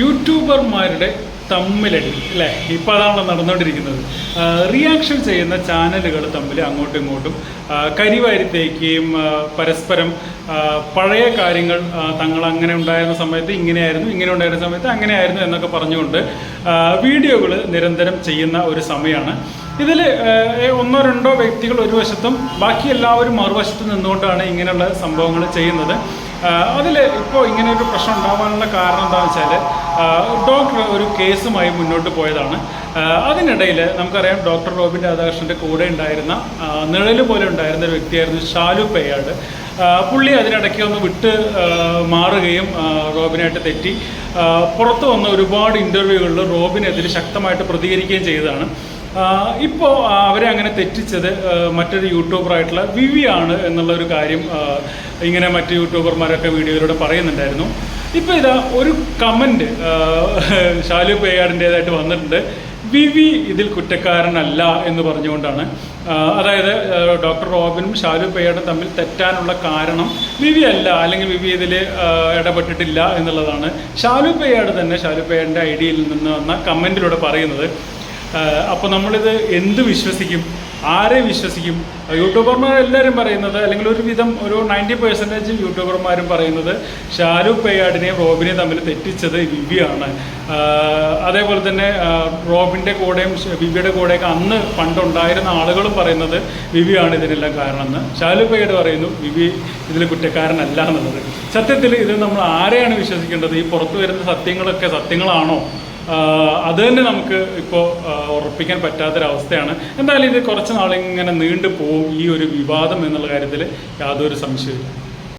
യൂട്യൂബർമാരുടെ തമ്മിലടി അല്ലേ? ഇപ്പോൾ അതാണല്ലോ നടന്നുകൊണ്ടിരിക്കുന്നത് റിയാക്ഷൻ ചെയ്യുന്ന ചാനലുകൾ തമ്മിൽ അങ്ങോട്ടും ഇങ്ങോട്ടും കരിവാരി തേക്കുകയും പരസ്പരം പഴയ കാര്യങ്ങൾ തങ്ങൾ അങ്ങനെ ഉണ്ടായിരുന്ന സമയത്ത് ഇങ്ങനെയായിരുന്നു ഇങ്ങനെ ഉണ്ടായിരുന്ന സമയത്ത് അങ്ങനെയായിരുന്നു എന്നൊക്കെ പറഞ്ഞുകൊണ്ട് വീഡിയോകൾ നിരന്തരം ചെയ്യുന്ന ഒരു സമയമാണ് ഇതിൽ ഒന്നോ രണ്ടോ വ്യക്തികൾ ഒരു വശത്തും ബാക്കി എല്ലാവരും മറുവശത്ത് നിന്നുകൊണ്ടാണ് ഇങ്ങനെയുള്ള സംഭവങ്ങൾ ചെയ്യുന്നത്. അതിൽ ഇപ്പോൾ ഇങ്ങനെ ഒരു പ്രശ്നം ഉണ്ടാവാനുള്ള കാരണം എന്താണെന്ന് വെച്ചാൽ ഡോക്ടർ ഒരു കേസുമായി മുന്നോട്ട് പോയതാണ്. അതിനിടയിൽ നമുക്കറിയാം ഡോക്ടർ റോബിൻ രാധാകൃഷ്ണന്റെ കൂടെ ഉണ്ടായിരുന്ന നിഴൽ പോലെ ഉണ്ടായിരുന്ന ഒരു വ്യക്തിയായിരുന്നു ഷാലു പേയാട് പുള്ളി അതിനിടയ്ക്ക് ഒന്ന് വിട്ട് മാറുകയും റോബിനായിട്ട് തെറ്റി. പുറത്ത് വന്ന ഒരുപാട് ഇന്റർവ്യൂകളിൽ റോബിനെതിരെ ശക്തമായിട്ട് പ്രതികരിക്കുകയും ചെയ്തതാണ്. ഇപ്പോൾ അവരെ അങ്ങനെ തെറ്റിച്ചത് മറ്റൊരു യൂട്യൂബറായിട്ടുള്ള വിവി ആണ് എന്നുള്ള ഒരു കാര്യം ഇങ്ങനെ മറ്റ് യൂട്യൂബർമാരൊക്കെ വീഡിയോയിലൂടെ പറയുന്നുണ്ടായിരുന്നു. ഇപ്പോൾ ഇതാ ഒരു കമന്റ് ഷാലു പേയാടിന്റേതായിട്ട് വന്നിട്ടുണ്ട്. വിവി ഇതിൽ കുറ്റക്കാരനല്ല എന്ന് പറഞ്ഞുകൊണ്ടാണ്. അതായത് ഡോക്ടർ റോബിനും ഷാലു പേയാടും തമ്മിൽ തെറ്റാനുള്ള കാരണം വിവി അല്ല അല്ലെങ്കിൽ വിവി ഇതിൽ ഇടപെട്ടിട്ടില്ല എന്നുള്ളതാണ്. ഷാലു പേയാട് തന്നെ ഷാലു പേയാടിന്റെ ഐഡിയയിൽ നിന്ന് വന്ന കമന്റിലൂടെ പറയുന്നത്. അപ്പോൾ നമ്മളിത് എന്ത് വിശ്വസിക്കും? ആരെ വിശ്വസിക്കും? യൂട്യൂബർമാർ എല്ലാവരും പറയുന്നത് അല്ലെങ്കിൽ ഒരു വിധം ഒരു നയന്റി പെർസെന്റേജ് യൂട്യൂബർമാരും പറയുന്നത് ഷാരൂഖ് പെയ്യാടിനെയും റോബിനെയും തമ്മിൽ തെറ്റിച്ചത് വിവിയാണ്. അതേപോലെ തന്നെ റോബിന്റെ കൂടെയും വിവിയുടെ കൂടെയൊക്കെ അന്ന് പണ്ടുണ്ടായിരുന്ന ആളുകളും പറയുന്നത് വിവിയാണ് ഇതിനെല്ലാം കാരണമെന്ന്. ഷാരൂഖ് പെയ്യാട് പറയുന്നു വിവി ഇതിൽ കുറ്റക്കാരനല്ല എന്നുള്ളത്. സത്യത്തിൽ ഇത് നമ്മൾ ആരെയാണ് വിശ്വസിക്കേണ്ടത്? ഈ പുറത്തു വരുന്ന സത്യങ്ങളൊക്കെ സത്യങ്ങളാണോ? അത് തന്നെ നമുക്ക് ഇപ്പോൾ ഉറപ്പിക്കാൻ പറ്റാത്തൊരവസ്ഥയാണ്. എന്തായാലും ഇത് കുറച്ച് നാളിങ്ങനെ നീണ്ടു പോവും ഈ ഒരു വിവാദം എന്നുള്ള കാര്യത്തിൽ യാതൊരു സംശയമില്ല